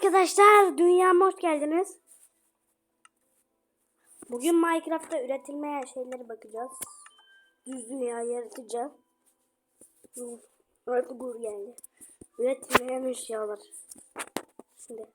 arkadaşlar, dünyama hoş geldiniz. Bugün Minecraft'ta üretilmeyen şeylere bakacağız. Düz dünya yaratacağız. Artık gur geldi. Üretilmeyen eşyalar. Şimdi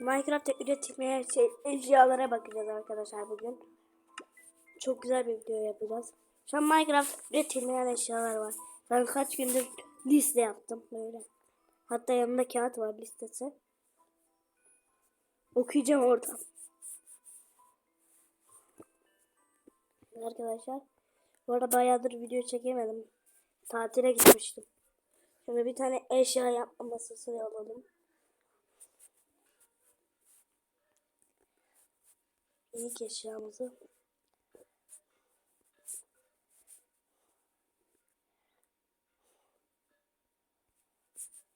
Minecraft'ta üretilmeyen şey, eşyalara bakacağız arkadaşlar bugün. Çok güzel bir video yapacağız. Şu an Minecraft üretilmeyen eşyalar var. Ben kaç gündür liste yaptım böyle. Hatta yanında kağıt var listesi. Okuyacağım oradan. Arkadaşlar. Bu arada bayağıdır video çekemedim. Tatile gitmiştim. Şimdi bir tane eşya yapma masası alalım. İlk eşyamızı.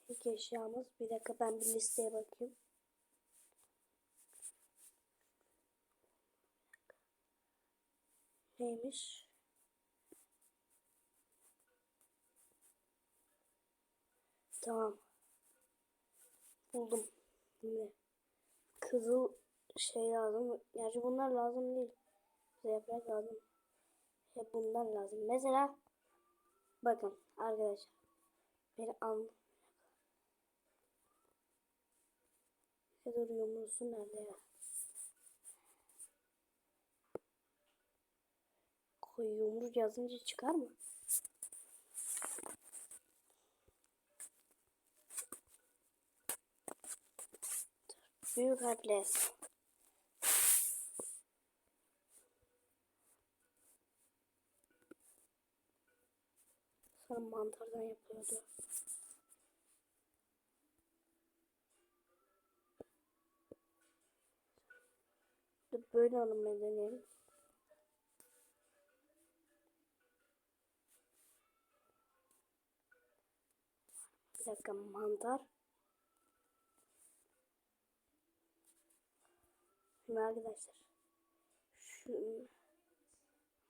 İlk eşyamız. Bir dakika ben bir listeye bakayım. Neymiş? Tamam. Buldum. Şimdi kızıl şey lazım. Gerçi bunlar lazım değil. Bize yaprak lazım. Hep bundan lazım. Mesela bakın arkadaşlar. Beni al. Ya dur yumrusu nerede ya? Koy yumruk yazınca çıkar mı? Büyük harfle. Sonra mantardan yapıyordu. Böyle alınmayı deneyelim. Bir dakika mantar. Şimdi arkadaşlar. Şu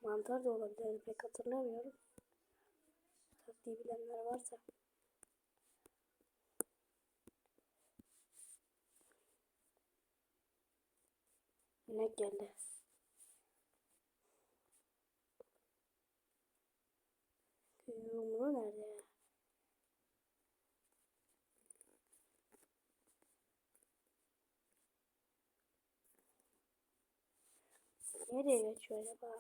mantar da olabilir. Pek hatırlamıyorum. Taktiği bilenler varsa. Ne geldi? Yumruğu nerede ya? Nereye geçiyor acaba?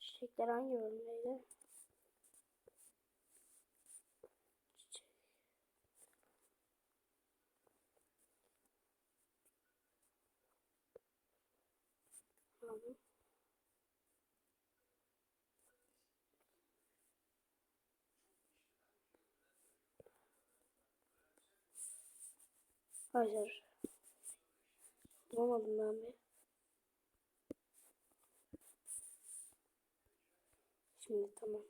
Çiçekler hangi bölümdeydi? Çiçek. Tamam. Hayır. Bulamadım ben bir. Şimdi tamam.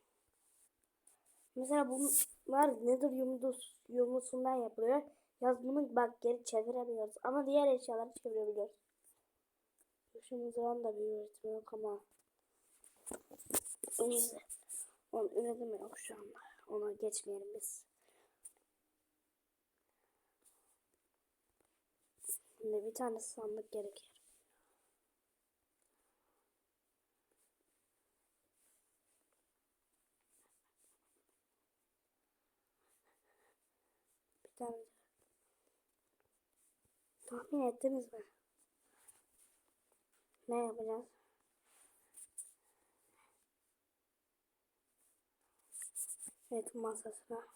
Mesela bunlar nedir yumrus, yumrusundan yapılıyor. Yaz bunu bak geri çeviremiyoruz. Ama diğer eşyaları çevirebiliyoruz. Şu mızrağın da bir üretimi yok ama. Neyse. Onun üretimi yok şu anda. Ona geçmeyelim biz. Şimdi bir tane sandık gerekir. Tane. Tahmin ettiniz mi? Ne yapacağız? Üretim masasına,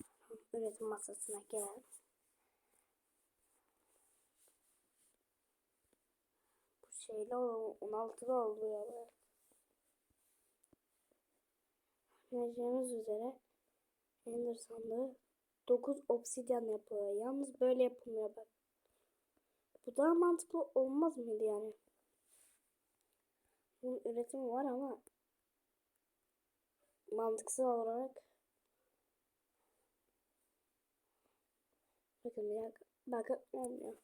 üretim masasına gelelim. Bu şeyle 16'da oldu ya. böyle. Göreceğimiz üzere Ender sandığı 9 obsidyen yapıyor. Yalnız böyle yapılmıyor bak. Bu daha mantıklı olmaz mıydı yani? Bunun üretimi var ama mantıksal olarak bakın dakika bakın olmuyor.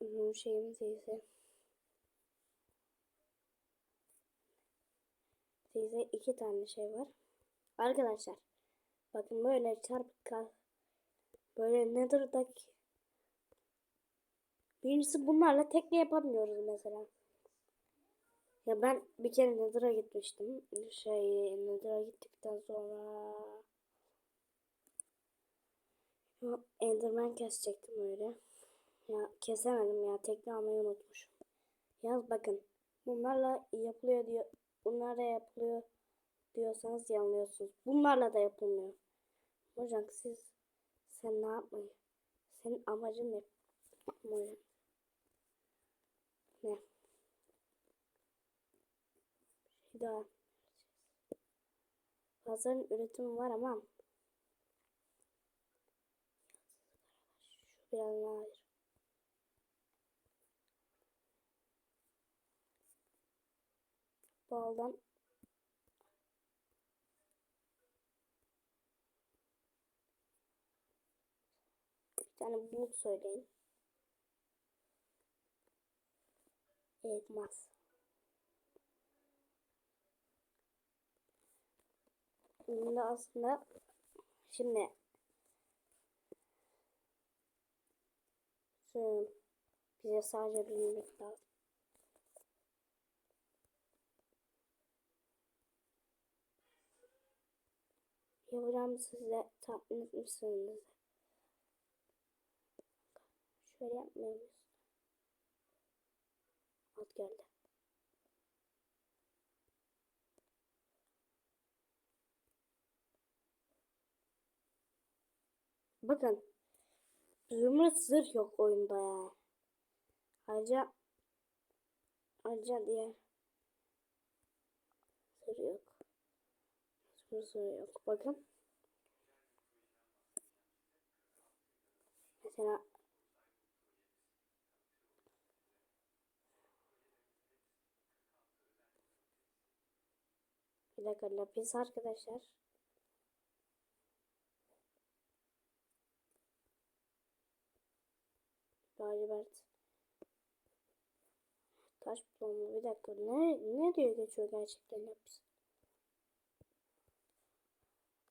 Bu şeyimiz ise size iki tane şey var. Arkadaşlar bakın böyle çarpık kal böyle nether'daki birincisi bunlarla tekne yapamıyoruz mesela. Ya ben bir kere Nether'a gitmiştim. Şey Nether'a gittikten sonra ya, Enderman kesecektim öyle. Ya kesemedim ya tekne almayı unutmuşum. Yaz bakın bunlarla yapılıyor diyor. Bunlarla yapılıyor diyorsanız yanılıyorsunuz. Bunlarla da yapılmıyor. Hocam siz sen ne yapmayı? Senin amacın ne? Hocam. Ne? Bir daha. Pazarın üretimi var ama şu biraz nadir. Baldan bir tane bulut söyleyin. Elmas. Şimdi aslında şimdi bize sadece bilmek lazım. Yapacağım size tahmin etmişsiniz. Şöyle yapmıyor muyuz? At geldi. Bakın. Zümrüt zırh yok oyunda ya. Ayrıca ayrıca diğer zırh yok. Zırh yok. Bakın. Mesela Bir dakika lapis arkadaşlar. Lacivert. Taş plomu bir dakika ne ne diyor geçiyor gerçekten lapis.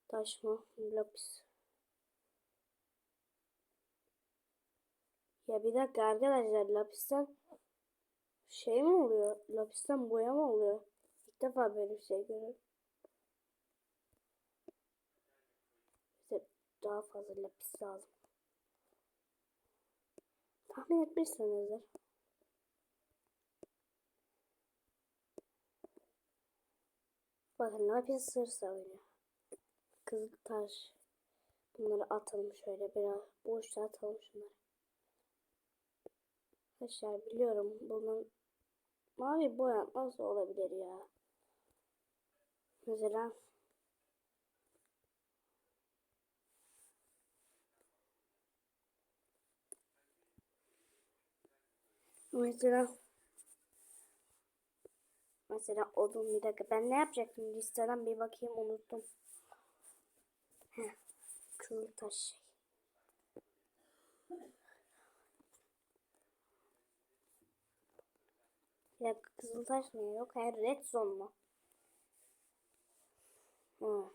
Taş mı? Lapis. Ya bir dakika arkadaşlar lapisten şey mi oluyor? Lapisten boya mı oluyor? İlk defa böyle bir şey görüyorum. Bize daha fazla lapis lazım. Tahmin etmişsinizdir. Bakın lapis sırsa oynuyor. Kızıl taş. Bunları atalım şöyle biraz. Boşta atalım şunları. Arkadaşlar biliyorum bunun mavi boya nasıl olabilir ya? Mesela Mesela Mesela odun bir dakika. Ben ne yapacaktım? Listeden bir bakayım unuttum. Kızıl taş. Bir dakika kızıl taş mı? Yok hayır redstone mu? Hı.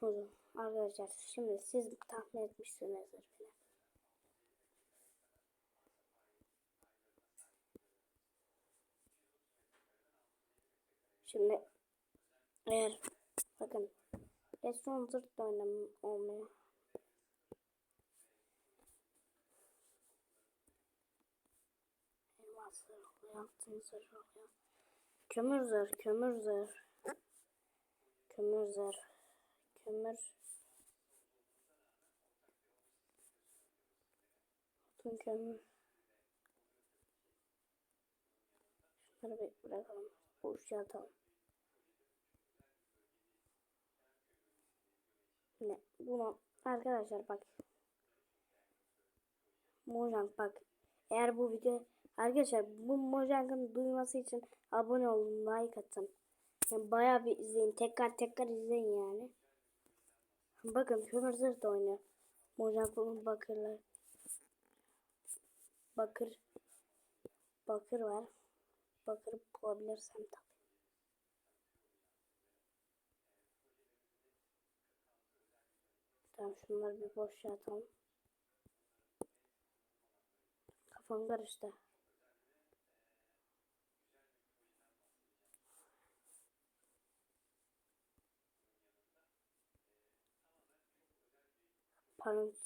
Hı. Arkadaşlar şimdi siz tahmin etmişsinizdir bile. Şimdi eğer bakın Redstone zırt da oynam olmuyor. Elmas zırh oluyor, altın zırh oluyor. Kömür zırh, kömür zırh. Kömür zırh. Kömür. Altın kömür. Şunları bir bırakalım. Boşaltalım. Ne? Bunu arkadaşlar bak. Mojang bak. Eğer bu video arkadaşlar bu Mojang'ın duyması için abone olun, like atın. Yani bayağı bir izleyin. Tekrar tekrar izleyin yani. Bakın kömür zırh da oynuyor. Mojang bunun bakırlar. Bakır. Bakır var. Bakır bulabilirsem tabii. Tamam şunları bir boşa atalım. Kafam karıştı. Parant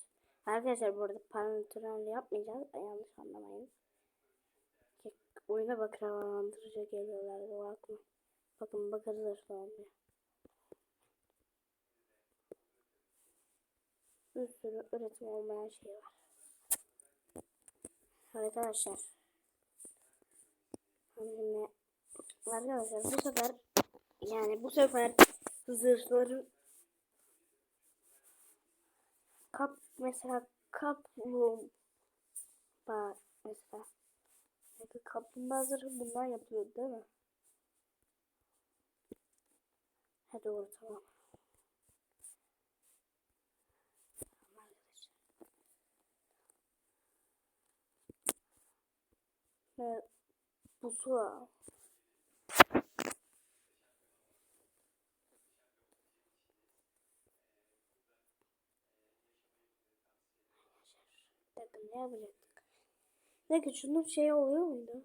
Arkadaşlar bu arada parantral yapmayacağız. Yanlış anlamayın. Oyuna bak havalandırıcı geliyorlar. Aklıma. Bakın bakarız da. Bir sürü üretim olmayan şey var. Arkadaşlar. Şimdi arkadaşlar bu sefer yani bu sefer zırhların kap mesela kaplumbağa mesela Peki kaplumbağa zırhı bundan yapıyor değil mi? Ha doğru. Tamam Ve pusula. Bakın ne yapacaktık? Peki şunun şey oluyor muydu?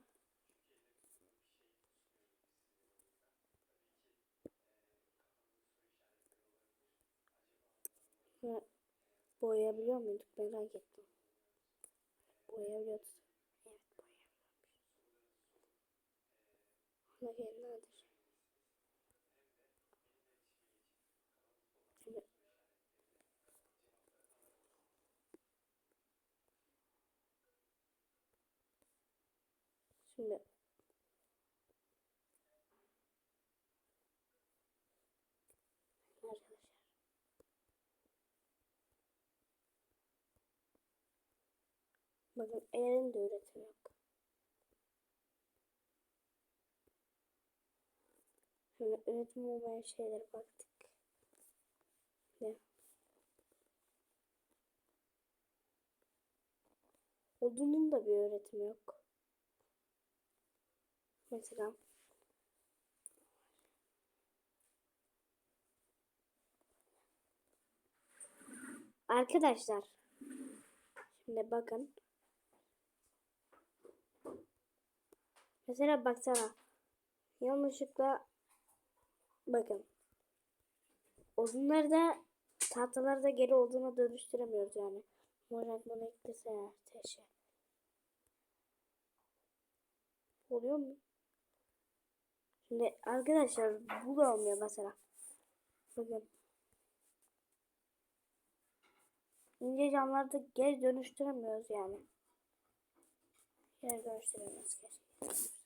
Boyayabiliyor muyduk merak ettim. Boyayabiliyoruz. Boyayabiliyormuş. Ona gel nedir? Şimdi Şimdi arkadaşlar bakın Eren'in de üretim yok. Şimdi üretim olmayan şeylere baktık. Ne? Odunun da bir öğretimi yok. Mesela Arkadaşlar Şimdi bakın Mesela baksana Yanlışlıkla Bakın Odunları da tahtaları da geri olduğuna dönüştüremiyoruz yani. Morak bunu eklese teşe. Oluyor mu? Şimdi arkadaşlar bu da olmuyor mesela. Bakın. İnce camlarda geri dönüştüremiyoruz yani. Geri dönüştüremiyoruz gerçekten.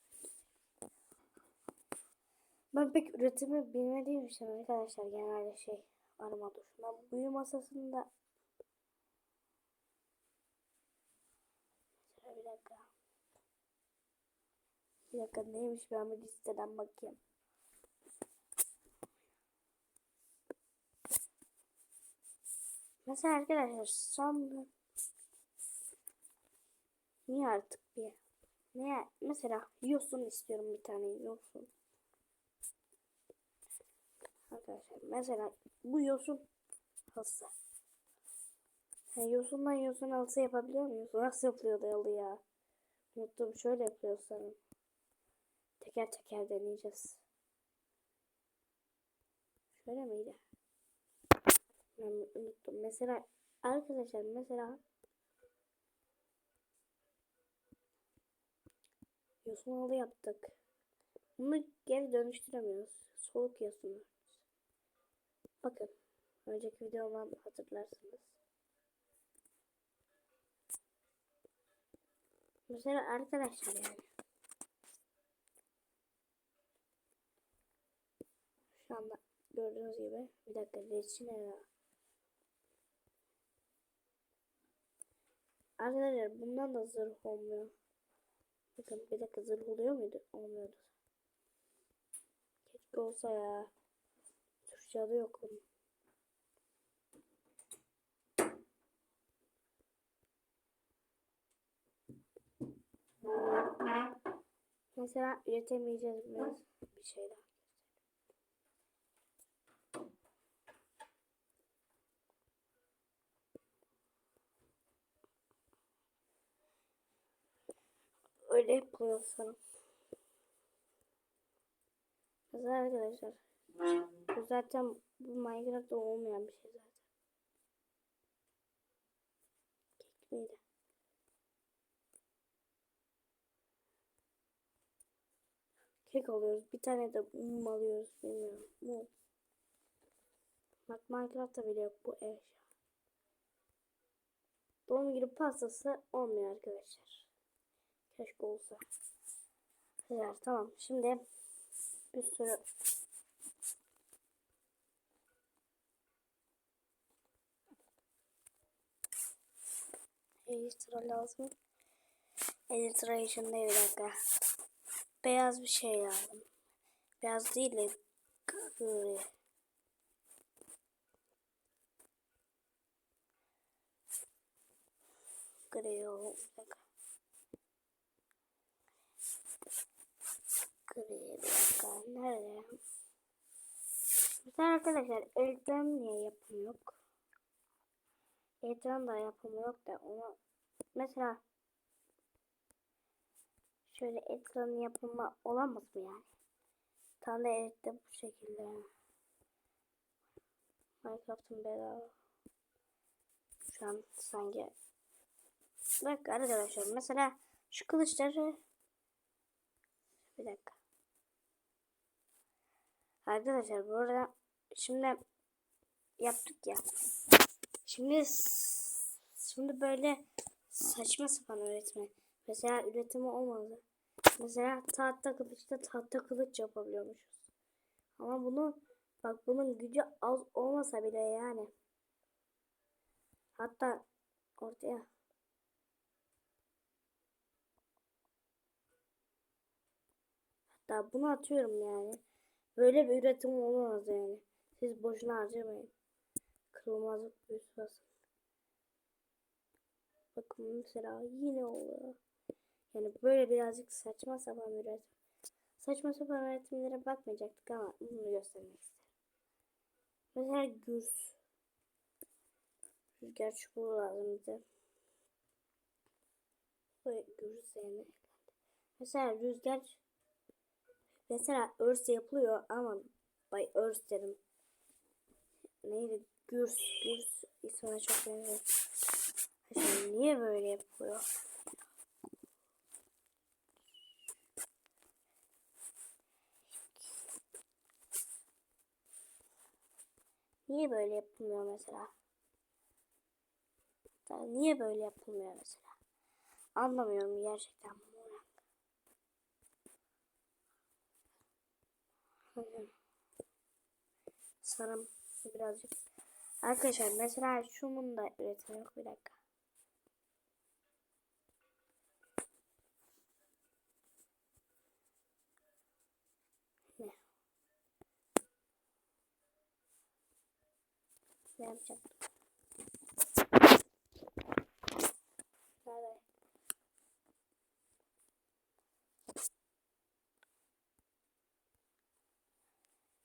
Ben pek üretimi bilmediğim için arkadaşlar genelde şey arama tuşuna büyü masasında bir dakika. Bir dakika neymiş ben bir listeden bakayım. Mesela arkadaşlar son Niye artık bir ne mesela yosun istiyorum bir tane yosun. Arkadaşlar mesela bu yosun hası. Yani yosundan yosun alsa yapabiliyor muyuz? Nasıl yapılıyordu yalı ya? Unuttum şöyle yapıyor sanırım. Teker teker deneyeceğiz. Şöyle miydi? Ben unuttum. Mesela arkadaşlar mesela yosun halı yaptık. Bunu geri dönüştüremiyoruz. Soğuk yosunu. Bakın. Önceki videodan hatırlarsınız. Mesela arkadaşlar yani. Şu anda gördüğünüz gibi bir dakika reçine Arkadaşlar bundan da zırh olmuyor. Bakın bir dakika zırh oluyor muydu? Olmuyordu. Keşke olsa ya. Aşağıda yok onun. Mesela üretemeyeceğiz biraz bir şeyler. Öyle yapılıyor sanırım. Güzel arkadaşlar. Bu zaten bu Minecraft'ta olmayan bir şey zaten. Kek miydi? Kek alıyoruz. Bir tane de mum alıyoruz. Bilmiyorum. Mum. Bak Minecraft'ta bile yok bu eşya. Doğum günü pastası olmuyor arkadaşlar. Keşke olsa. Güzel tamam. Şimdi bir sürü Elytra lazım. Elytra için de bir dakika. Beyaz bir şey lazım. Beyaz değil de gri. Gri olacak. Gri bir dakika. Nerede? Mesela arkadaşlar elden niye yapım? Elden da yapımı yok da onu mesela şöyle ekranın yapımı olamaz mı yani? Da evet de bu şekilde. Minecraft'ın bedava. Şu an sanki Bak arkadaşlar mesela şu kılıçları bir dakika. Arkadaşlar bu arada şimdi yaptık ya. Şimdi şimdi böyle saçma sapan öğretmen. Mesela üretimi olmadı. Mesela tahta kılıçta tahta kılıç yapabiliyormuşuz. Ama bunu bak bunun gücü az olmasa bile yani. Hatta ortaya Hatta bunu atıyorum yani. Böyle bir üretim olmaz yani. Siz boşuna harcamayın. Kırılmazlık büyüsü basın. Bakın mesela yine oluyor. Yani böyle birazcık saçma sapan üretim. Saçma sapan üretimlere bakmayacaktık ama bunu göstermek istedim. Mesela gürs. Rüzgar çubuğu lazım bize. Bu gürs yani. Mesela rüzgar Mesela örs yapılıyor ama bay örs dedim. Neydi? Gürs, gürs ismine çok benziyor. Şimdi niye böyle yapılıyor? Niye böyle yapılmıyor mesela? Niye böyle yapılmıyor mesela? Anlamıyorum gerçekten. Sarım birazcık. Arkadaşlar mesela şunun da üretimi yok bir dakika. Ne? Ne yapacaktım? Nerede?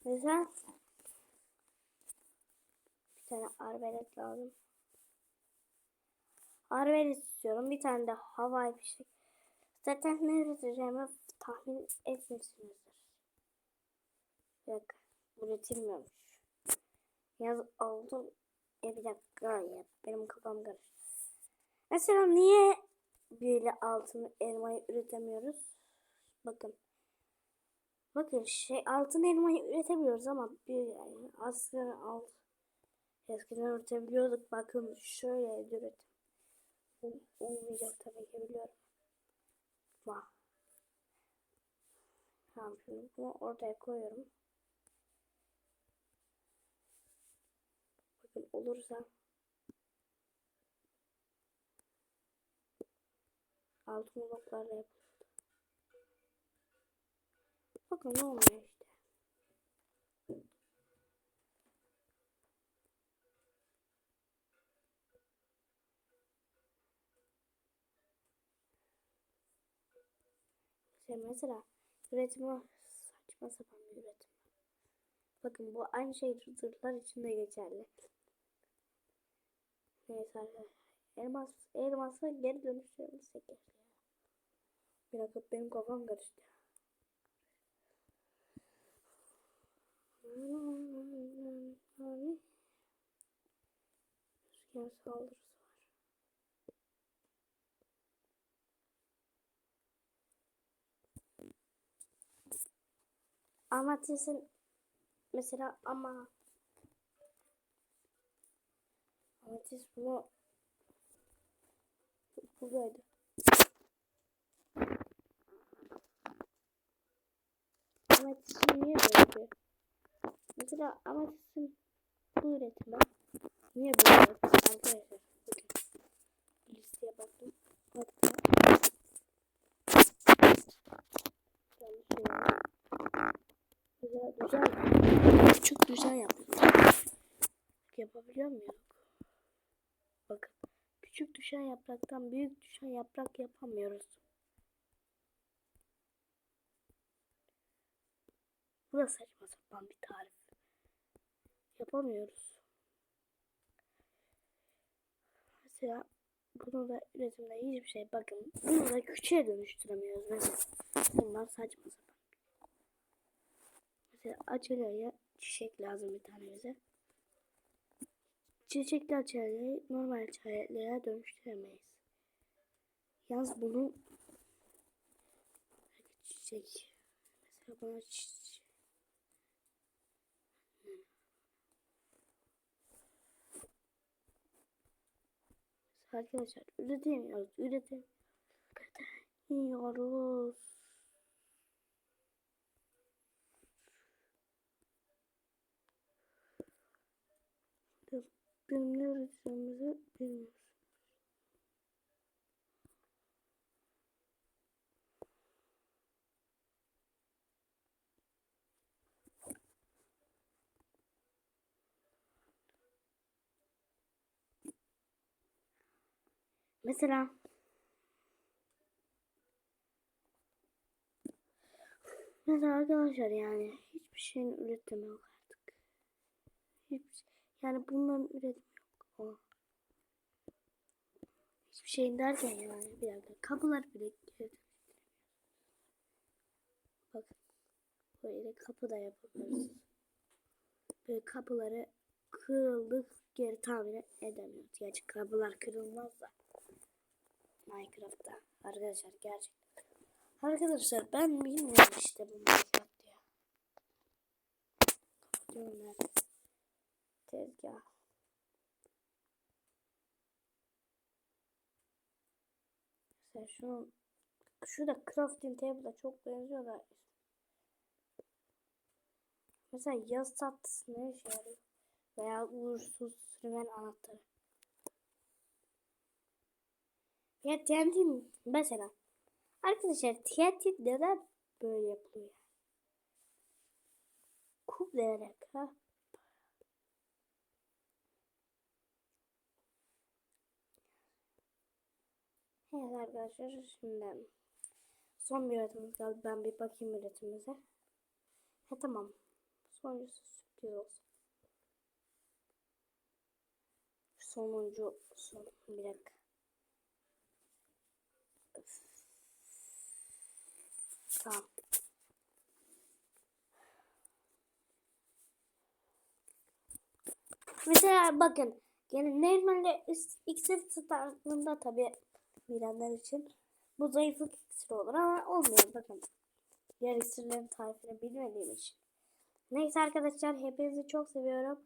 Mesela tane arbelet lazım. Arbelet istiyorum. Bir tane de havai fişek. Zaten ne üreteceğimi tahmin etmişsinizdir. Yok. Üretilmiyormuş. Yaz aldım. E bir dakika ya. Benim kafam karıştı. Mesela niye böyle altın elmayı üretemiyoruz? Bakın. Bakın şey altın elmayı üretebiliyoruz ama bir yani aslında alt eskiden üretebiliyorduk. Bakın şöyle üretim. Olmayacak tabii ki biliyorum. Bak. Tamam şimdi bunu ortaya koyuyorum. Bakın olursa altın bloklarla yapalım. Bakın ne oluyor işte. İşte mesela üretimi saçma sapan bir üretim. Bakın bu aynı şey zırhlar için de geçerli. Neyse. Elmas, elması geri dönüştürebilirsek Bir dakika benim kafam karıştı. Rüzgar saldırısı var. Amatis'in mesela ama Amatis bunu buradaydı. Amatis'in niye böyle? Mesela Amatis'in bu üretimi niye böyle arkadaşlar? Listeye baktım. Hatta yanlış söyledim. Güzel, güzel. Küçük güzel yaptım. Yapabiliyor muyum? Bakın. Küçük düşen yapraktan büyük düşen yaprak yapamıyoruz. Bu da saçma sapan bir tarif. Yapamıyoruz. Mesela bunu da üretimde hiçbir şey bakın. Bunu da küçüğe dönüştüremiyoruz mesela. Bunlar saçma sapan. Mesela aceleye çiçek lazım bir tane bize. Çiçekli açelyayı normal açelyaya dönüştüremeyiz. Yalnız bunu çiçek mesela bana çiçek Arkadaşlar üretemiyoruz. Üretim. Üretemiyoruz. Benim ne üreteceğimizi bilmiyoruz. Mesela Mesela arkadaşlar yani hiçbir şeyin üretimi yok artık. Hiçbir şey. Yani bunların üretimi yok. O. Hiçbir şeyin derken yani bir dakika kapılar bile. Bakın böyle kapı da yapabiliriz. Böyle kapıları kırıldık geri tamir edemiyoruz. Gerçi kapılar kırılmaz da. Minecraft'ta arkadaşlar gerçekten. Arkadaşlar ben bilmiyorum işte bu Minecraft ya. Kapatıyorum. Tezgah. Mesela şu şu da crafting table'a çok benziyor da. Mesela yaz tatlısı ne işe yarıyor? Veya uğursuz sürmen anahtarı. Ya TNT mesela. Arkadaşlar TNT neden böyle yapılıyor? Vererek ha. Evet arkadaşlar şimdi son bir üretimimiz kaldı. Ben bir bakayım üretimimize. Ha tamam. Sonuncusu sürpriz olsun. Sonuncu son bir dakika. Tamam. Mesela bakın yani normalde iksir standında tabi bilenler için bu zayıflık iksiri olur ama olmuyor bakın. Diğer iksirlerin tarifini bilmediğim için. Neyse arkadaşlar hepinizi çok seviyorum.